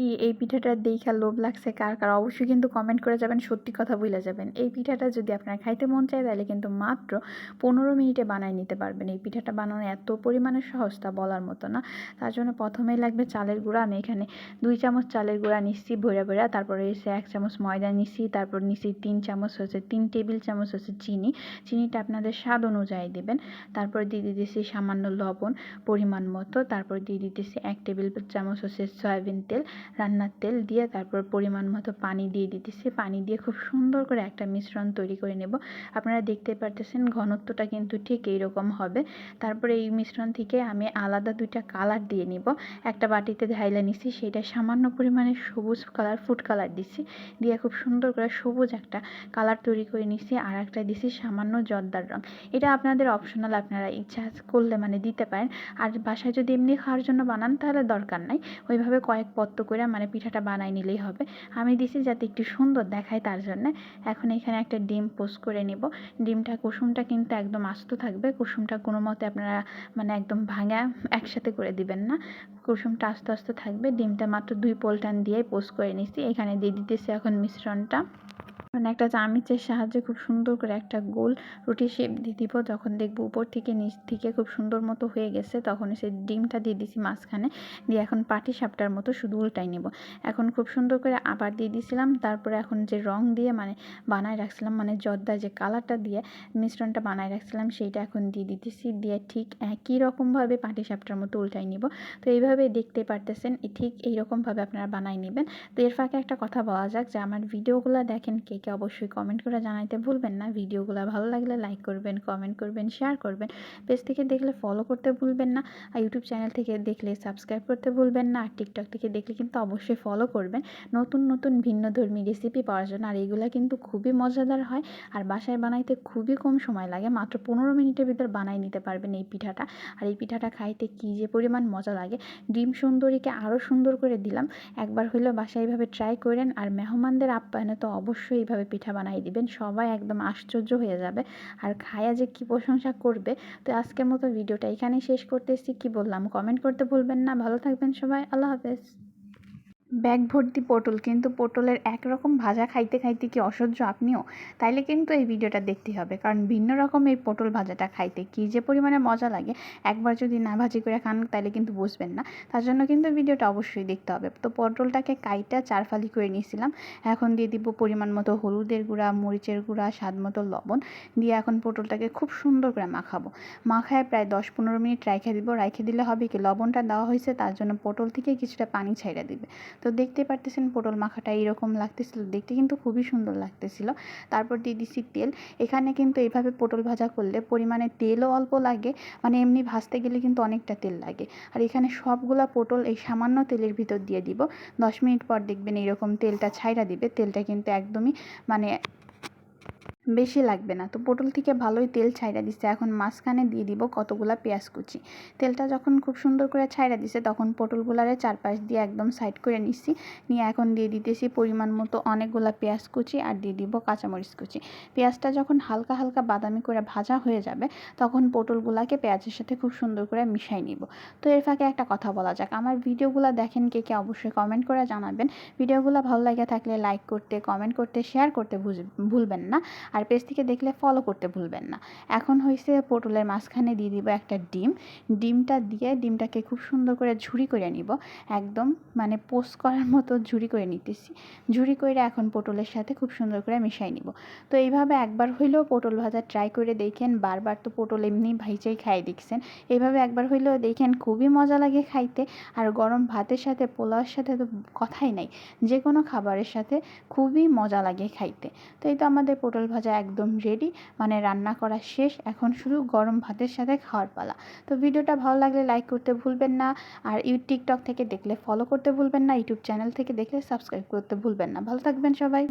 কি এই পিঠাটা দেখা লোভ লাগছে কার কার, অবশ্যই কিন্তু কমেন্ট করে যাবেন, সত্যি কথা বলে যাবেন। এই পিঠাটা যদি আপনার খাইতে মন চায়, তাহলে কিন্তু মাত্র পনেরো মিনিটে বানায় নিতে পারবেন। এই পিঠাটা বানানো এত পরিমাণে সহজ তা বলার মতো না। তার জন্য প্রথমেই লাগবে চালের গুঁড়া। আমি এখানে দুই চামচ চালের গুঁড়া নিচ্ছি ভৈরা ভৈরা তারপরে এসে এক চামচ ময়দা নিচ্ছি। তারপর নিচ্ছি তিন চামচ হচ্ছে তিন টেবিল চামচ হচ্ছে চিনি। চিনিটা আপনাদের স্বাদ অনুযায়ী দেবেন। তারপর দিয়ে দিতেছি সামান্য লবণ পরিমাণ মতো। তারপর দিয়ে দিতেছি এক টেবিল চামচ হচ্ছে সয়াবিন তেল। রান্নার তেল দিয়ে তারপর পরিমাণ মতো পানি দিয়ে দিতেছি। পানি দিয়ে খুব সুন্দর করে একটা মিশ্রণ তৈরি করে নেব। আপনারা দেখতে পারতেছেন ঘনত্বটা কিন্তু ঠিক এইরকম হবে। তারপরে এই মিশ্রণ থেকে আমি আলাদা দুইটা কালার দিয়ে নিব। একটা বাটিতে ঢাইলা নিছি, সেটা সামান্য পরিমাণে সবুজ কালার, ফুড কালার দিছি। দিয়ে খুব সুন্দর করে সবুজ একটা কালার তৈরি করে নিছি, আর একটা দিছি সামান্য জর্দার রং। এটা আপনাদের অপশনাল আপনারা ইচ্ছা করলে মানে দিতে পারেন। আর বাসায় যদি এমনি খাওয়ার জন্য বানান, তাহলে দরকার নাই। ওইভাবে কয়েক পত্ত করে মানে পিঠাটা বানাই নিলেই হবে। আমি দিছি যাতে একটু সুন্দর দেখায় তার জন্য। এখন এখানে একটা ডিম পোস্ট করে নিব। ডিমটা, কুসুমটা কিন্তু একদম আস্ত থাকবে। কুসুমটা কোনো মতে আপনারা মানে একদম ভাঙা একসাথে করে দিবেন না। কুসুমটা আস্তে আস্তে থাকবে। ডিমটা মাত্র দুই পোলটান দিয়ে পোস্ট করে নিছি। এখানে দিয়ে দিতেছি এখন মিশ্রণটা। মানে একটা চামিচের সাহায্যে খুব সুন্দর করে একটা গোল রুটি শেপ দিয়ে দিব। যখন দেখব উপর থেকে নিচ থেকে খুব সুন্দর মতো হয়ে গেছে, তখন সে ডিমটা দিয়ে দিছি মাঝখানে। দিয়ে এখন পাটি সাপটার মতো শুধু উল্টাই নেব। এখন খুব সুন্দর করে আবার দিয়ে দিয়েছিলাম তারপরে এখন যে রং দিয়ে মানে বানায় রাখছিলাম মানে জর্দা যে কালারটা দিয়ে মিশ্রণটা বানায় রাখছিলাম, সেইটা এখন দিয়ে দিতেছি। দিয়ে ঠিক একই রকমভাবে পাটি সাপটার মতো উল্টাই নিব। তো এইভাবে দেখতে পারতেছেন, ঠিক এইরকমভাবে আপনারা বানাই নেবেন। তো এর ফাঁকে একটা কথা বলা যাক যে আমার ভিডিওগুলো দেখেন কে কে অবশ্যই কমেন্ট করে জানাইতে ভুলবেন না। ভিডিওগুলো ভালো লাগলে লাইক করবেন কমেন্ট করবেন শেয়ার করবেন। পেজ থেকে দেখলে ফলো করতে ভুলবেন না আর ইউটিউব চ্যানেল থেকে দেখলে সাবস্ক্রাইব করতে ভুলবেন না আর টিকটক থেকে দেখলে কিন্তু অবশ্যই ফলো করবেন। নতুন নতুন ভিন্ন ধর্মী রেসিপি পাওয়ার জন্য আর এইগুলো কিন্তু খুবই মজাদার হয় আর বাসায় বানাইতে খুবই কম সময় লাগে। মাত্র পনেরো মিনিটের ভিতর বানাই নিতে পারবেন এই পিঠাটা। আর এই পিঠাটা খাইতে কী যে পরিমাণ মজা লাগে। ডিম সুন্দরীকে আরও সুন্দর করে দিলাম। একবার হইলেও বাসায় এইভাবে ট্রাই করেন আর মেহমানদের আপ্যায়নে তো অবশ্যই এইভাবে পিঠা বানাই দিবেন, সবাই একদম আশ্চর্য হয়ে যাবে। আর খায়া যে কি প্রশংসা করবে, তো আজকের মতো ভিডিওটা এখানেই শেষ করতেছি। কি বললাম? কমেন্ট করতে ভুলবেন না। ভালো থাকবেন সবাই। আল্লাহ হাফেজ। ব্যাগ ভর্তি পটল, কিন্তু পটলের একরকম ভাজা খাইতে খাইতে কি অসহ্য আপনিও? তাইলে কিন্তু এই ভিডিওটা দেখতে হবে, কারণ ভিন্ন রকম এই পটল ভাজাটা খাইতে কী যে পরিমাণে মজা লাগে, একবার যদি না ভাজি করে খান তাহলে কিন্তু বুঝবেন না। তার জন্য কিন্তু ভিডিওটা অবশ্যই দেখতে হবে। তো পটলটাকে কাইটা চারফালি করে নিয়েছিলাম, এখন দিয়ে দিব পরিমাণ মতো হলুদের গুঁড়া, মরিচের গুঁড়া, স্বাদ মতো লবণ, দিয়ে এখন পটলটাকে খুব সুন্দর করে মাখাবো। মাখায় প্রায় দশ পনেরো মিনিট রাইখে দিব, রাইখে দিলে হবে কি লবণটা দেওয়া হয়েছে, তার জন্য পটল থেকে কিছুটা পানি ছাইড়া দিবে। তো দেখতে পারতেছেন পটল মাখাটা এইরকম লাগতেছিল, দেখতে কিন্তু খুবই সুন্দর লাগতেছিল। তারপর দিয়ে দিচ্ছি তেল। এখানে কিন্তু এইভাবে পটল ভাজা করলে পরিমাণে তেলও অল্প লাগে মানে এমনি ভাজতে গেলে কিন্তু অনেকটা তেল লাগে। আর এখানে সবগুলা পটল এই সামান্য তেলের ভিতর দিয়ে দিব। দশ মিনিট পর দেখবেন এইরকম তেলটা ছাইড়া দিবে। তেলটা কিন্তু একদমই মানে বেশি লাগবে না। তো পটল থেকে ভালোই তেল ছাইড়া দিছে। এখন মাঝখানে দিয়ে দিব কতগুলা পেঁয়াজ কুচি। তেলটা যখন খুব সুন্দর করে ছাইড়া দিছে, তখন পটলগুলারে চারপাশ দিয়ে একদম সাইড করে নিচ্ছি। নিয়ে এখন দিয়ে দিতেছি পরিমাণ মতো অনেকগুলা পেঁয়াজ কুচি আর দিয়ে দিব কাঁচামরিচ কুচি। পেঁয়াজটা যখন হালকা হালকা বাদামি করে ভাজা হয়ে যাবে, তখন পটলগুলাকে পেঁয়াজের সাথে খুব সুন্দর করে মিশাই নিব। তো এর ফাঁকে একটা কথা বলা যাক। আমার ভিডিওগুলো দেখেন কে কে অবশ্যই কমেন্ট করে জানাবেন। ভিডিওগুলো ভালো লাগে থাকলে লাইক করতে কমেন্ট করতে শেয়ার করতে ভুলবেন না। আর পেজ থেকে দেখলে ফলো করতে ভুলবেন না। এখন হয়েছে পটলের মাঝখানে দিয়ে দিব একটা ডিম। ডিমটা দিয়ে ডিমটাকে খুব সুন্দর করে ঝুড়ি করে নিব। একদম মানে পোস্ট করার মতো ঝুড়ি করে নিতেছি। ঝুড়ি করে এখন পটলের সাথে খুব সুন্দর করে মিশাই নিব। তো এইভাবে একবার হইলেও পটল ভাজা ট্রাই করে দেখেন, বারবার তো পটল এমনি ভাইচাই খাই দেখছেন। এইভাবে একবার হইলেও দেখেন খুবই মজা লাগে খাইতে। আর গরম ভাতের সাথে, পোলাওয়ের সাথে তো কথাই নাই। যে কোনো খাবারের সাথে খুবই মজা লাগে খাইতে। তো এই তো আমাদের পটল ভাজা একদম রেডি মানে রান্না করা শেষ, এখন শুধু গরম ভাতের সাথে খাওয়ার পালা। তো ভিডিওটা ভালো লাগলে লাইক করতে ভুলবেন না, আর ইউ টিকটক থেকে দেখলে ফলো করতে ভুলবেন না, ইউটিউব চ্যানেল থেকে দেখলে সাবস্ক্রাইব করতে ভুলবেন না। ভালো থাকবেন সবাই।